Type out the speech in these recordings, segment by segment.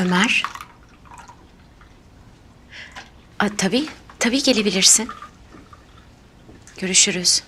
Ömer. Aa, tabii, tabii gelebilirsin. Görüşürüz.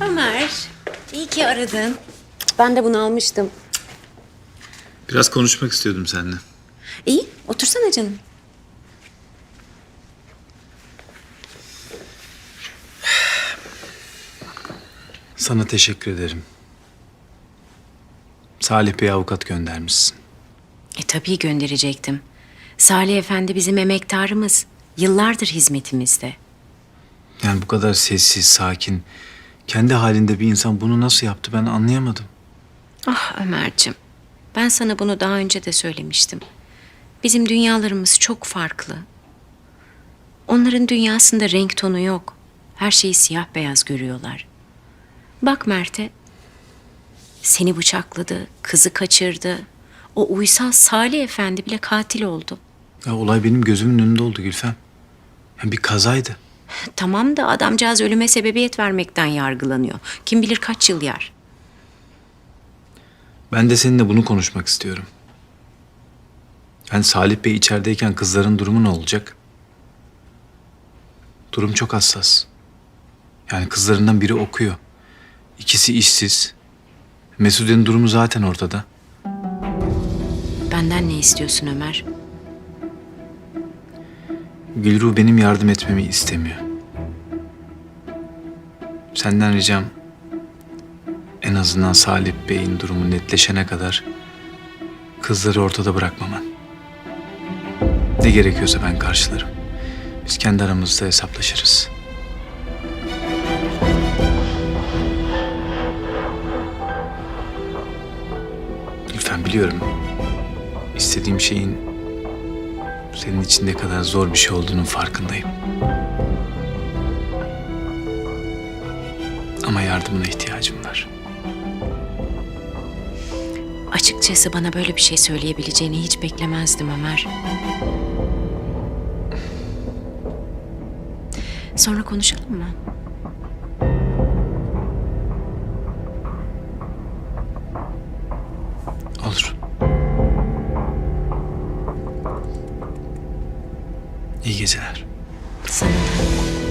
Ömer, iyi ki aradın. Ben de bunu almıştım. Biraz konuşmak istiyordum seninle. İyi, otursana canım. Sana teşekkür ederim. Salih Bey avukat göndermişsin. E tabii gönderecektim. Salih Efendi bizim emektarımız. Yıllardır hizmetimizde. Yani bu kadar sessiz, sakin, kendi halinde bir insan bunu nasıl yaptı ben anlayamadım. Ah Ömer'cim, ben sana bunu daha önce de söylemiştim. Bizim dünyalarımız çok farklı. Onların dünyasında renk tonu yok. Her şeyi siyah beyaz görüyorlar. Bak Mert'e. Seni bıçakladı, kızı kaçırdı. O uysal Salih Efendi bile katil oldu. Ya olay benim gözümün önünde oldu Gülfem. Yani bir kazaydı. Tamam da adamcağız ölüme sebebiyet vermekten yargılanıyor. Kim bilir kaç yıl yer. Ben de seninle bunu konuşmak istiyorum. Yani Salih Bey içerideyken kızların durumu ne olacak? Durum çok hassas. Yani kızlarından biri okuyor. İkisi işsiz. Mesude'nin durumu zaten ortada. Benden ne istiyorsun Ömer? Gülru benim yardım etmemi istemiyor. Senden ricam en azından Salih Bey'in durumu netleşene kadar kızları ortada bırakmaman. Ne gerekiyorsa ben karşılarım. Biz kendi aramızda hesaplaşırız. Lütfen biliyorum. İstediğim şeyin senin için ne kadar zor bir şey olduğunun farkındayım. Ama yardımına ihtiyacım Açıkçası bana böyle bir şey söyleyebileceğini hiç beklemezdim Ömer. Sonra konuşalım mı? Olur. İyi geceler. Sana da.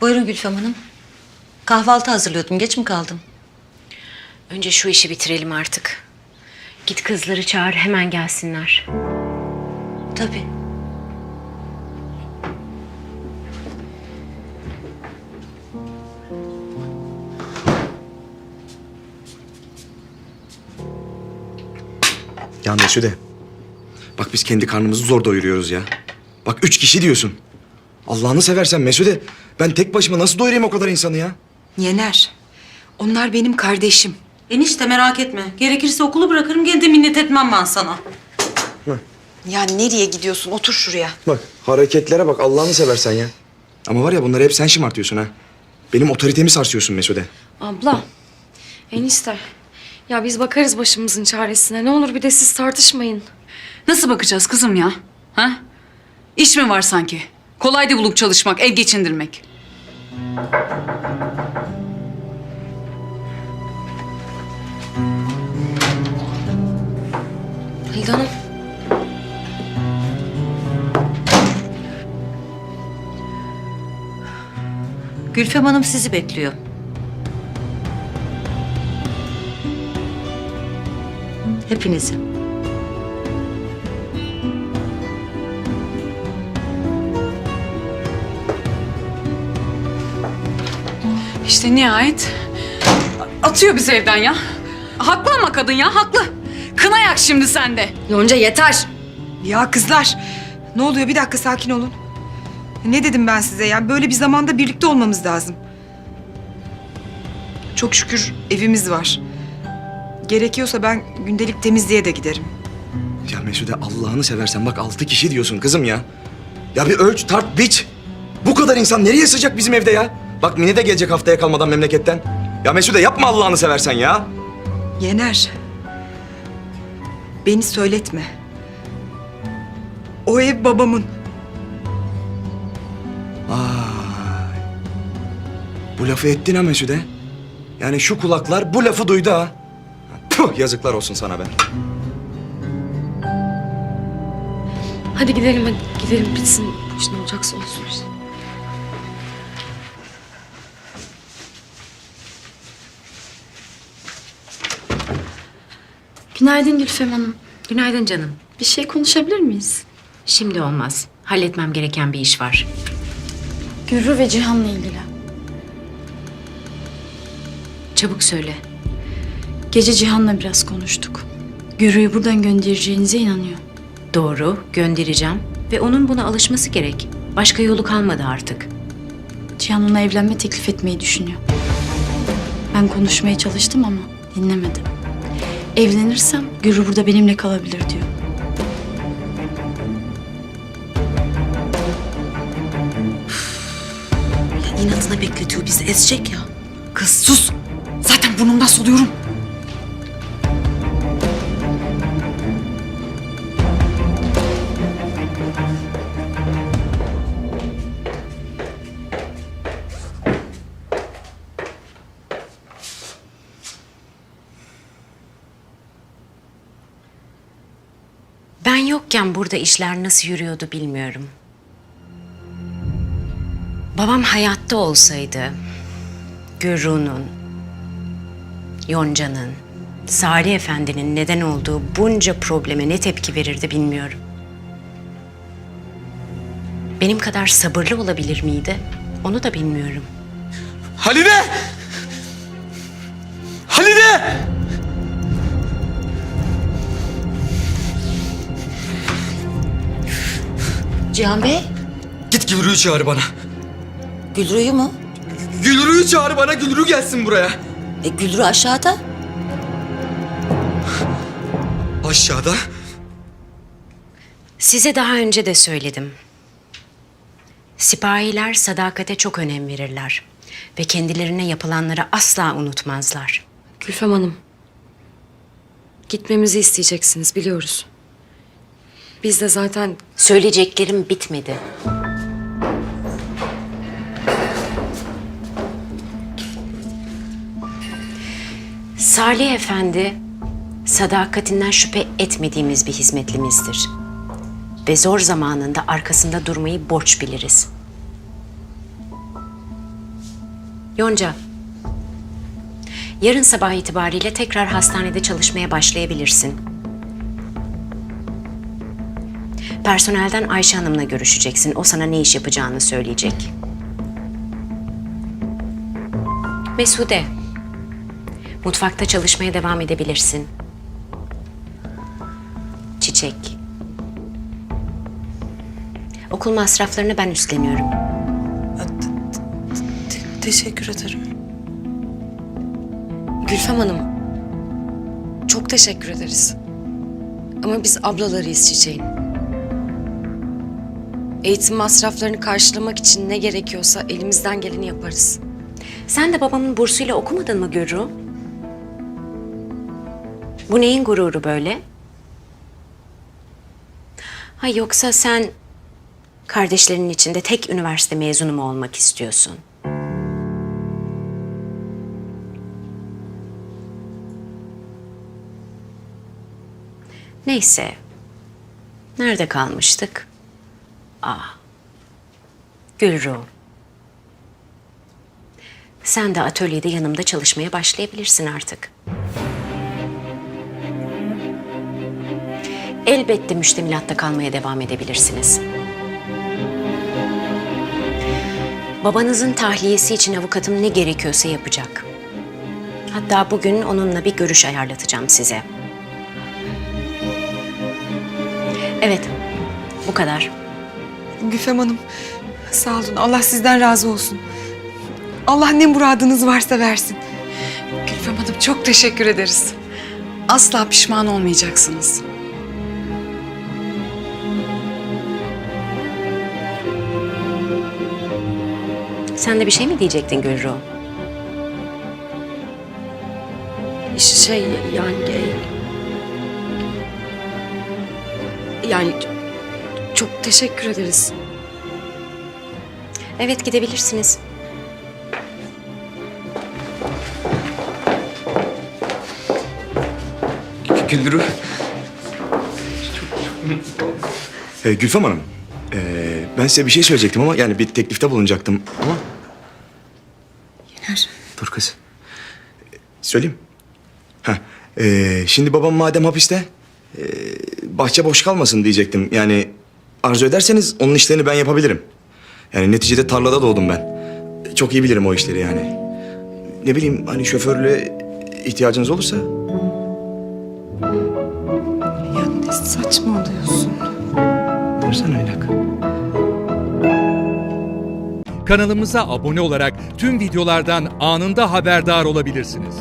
Buyurun Gülfem Hanım. Kahvaltı hazırlıyordum. Geç mi kaldım? Önce şu işi bitirelim artık. Git kızları çağır hemen gelsinler. Tabii. Ya Mesude. Bak biz kendi karnımızı zor doyuruyoruz ya. Bak üç kişi diyorsun. Allah'ını seversen Mesude. Ben tek başıma nasıl doyurayım o kadar insanı ya? Yener. Onlar benim kardeşim. Enişte merak etme. Gerekirse okulu bırakırım gene de minnet etmem ben sana. Ya nereye gidiyorsun? Otur şuraya. Bak hareketlere bak Allah'ını seversen ya. Ama var ya bunları hep sen şımartıyorsun ha. Benim otoritemi sarsıyorsun Mesude. Abla, enişte. Ya biz bakarız başımızın çaresine. Ne olur bir de siz tartışmayın. Nasıl bakacağız kızım ya? Ha? İş mi var sanki? Kolaydı bulup çalışmak, ev geçindirmek. Halide Hanım. Gülfem Hanım sizi bekliyor. Hepinizi. İşte nihayet atıyor bizi evden ya. Haklı ama kadın ya, haklı. Kına yak şimdi sende. Yonca yeter. Ya kızlar. Ne oluyor? Bir dakika sakin olun. Ne dedim ben size ya? Böyle bir zamanda birlikte olmamız lazım. Çok şükür evimiz var. Gerekiyorsa ben gündelik temizliğe de giderim. Ya Mesude Allah'ını seversen bak altı kişi diyorsun kızım ya. Ya bir ölç tart biç. Bu kadar insan nereye sığacak bizim evde ya? Bak Mine de gelecek haftaya kalmadan memleketten. Ya Mesude yapma Allah'ını seversen ya. Yener. Beni söyletme. O ev babamın. Vay. Bu lafı ettin ha Mesude. Yani şu kulaklar bu lafı duydu ha. Puh, yazıklar olsun sana be. Hadi gidelim hadi gidelim bitsin. Bu iş ne olacaksa olsun Günaydın Gülfem Hanım. Günaydın canım. Bir şey konuşabilir miyiz? Şimdi olmaz. Halletmem gereken bir iş var. Gürü ve Cihan'la ilgili. Çabuk söyle. Gece Cihan'la biraz konuştuk. Gürü'yü buradan göndereceğinize inanıyor. Doğru, göndereceğim. Ve onun buna alışması gerek. Başka yolu kalmadı artık. Cihan ona evlenme teklif etmeyi düşünüyor. Ben konuşmaya çalıştım ama dinlemedi. Evlenirsem Gürü burada benimle kalabilir diyor. İnatına bekletiyor bizi ezecek ya. Kız sus. Zaten burnumdan soluyorum. Ben yokken burada işler nasıl yürüyordu bilmiyorum. Babam hayatta olsaydı Gürru'nun, Yonca'nın, Salih Efendi'nin neden olduğu bunca probleme ne tepki verirdi bilmiyorum. Benim kadar sabırlı olabilir miydi? Onu da bilmiyorum. Halide! Halide! Cihan Bey, Git Gülru'yu çağır bana. Gülru'yu mu? Gülru'yu çağır bana, Gülru gelsin buraya. E, Gülru aşağıda. Aşağıda. Size daha önce de söyledim. Sipahiler sadakate çok önem verirler ve kendilerine yapılanları asla unutmazlar. Gülfem Hanım. Gitmemizi isteyeceksiniz biliyoruz. Biz de zaten Söyleyeceklerim bitmedi. Salih Efendi, sadakatinden şüphe etmediğimiz bir hizmetlimizdir. Ve zor zamanında arkasında durmayı borç biliriz. Yonca, yarın sabah itibariyle tekrar hastanede çalışmaya başlayabilirsin. Personelden Ayşe Hanım'la görüşeceksin. O sana ne iş yapacağını söyleyecek. Mesude. Mutfakta çalışmaya devam edebilirsin. Çiçek. Okul masraflarını ben üstleniyorum. Teşekkür ederim. Gülfem Hanım. Çok teşekkür ederiz. Ama biz ablalarıyız Çiçeğin. Eğitim masraflarını karşılamak için ne gerekiyorsa elimizden geleni yaparız. Sen de babamın bursuyla okumadın mı Gürru? Bu neyin gururu böyle? Ha yoksa sen kardeşlerinin içinde tek üniversite mezunu mu olmak istiyorsun? Neyse. Nerede kalmıştık? Ah. Gülru. Sen de atölyede yanımda çalışmaya başlayabilirsin artık. Elbette müştemilatta kalmaya devam edebilirsiniz. Babanızın tahliyesi için avukatım ne gerekiyorsa yapacak. Hatta bugün onunla bir görüş ayarlatacağım size. Evet, bu kadar. Gülfem Hanım, Sağ olun. Allah sizden razı olsun. Allah ne muradınız varsa versin. Gülfem Hanım çok teşekkür ederiz. Asla pişman olmayacaksınız. Sen de bir şey mi diyecektin Gülru? Şey yani... Yani çok teşekkür ederiz. Evet gidebilirsiniz. Güldürü. Ee, Gülfem Hanım. ee, ben size bir şey söyleyecektim ama yani bir teklifte bulunacaktım ama... Yener. Dur kız. Ee, Söyleyeyim. Heh, ee, şimdi babam madem hapiste... ee, bahçe boş kalmasın diyecektim. Yani arzu ederseniz onun işlerini ben yapabilirim. Yani neticede tarlada doğdum ben. Çok iyi bilirim o işleri yani. Ne bileyim hani şoförle ihtiyacınız olursa... Ya ne saçmalıyorsun? Dursana bir dakika. Kanalımıza abone olarak tüm videolardan anında haberdar olabilirsiniz.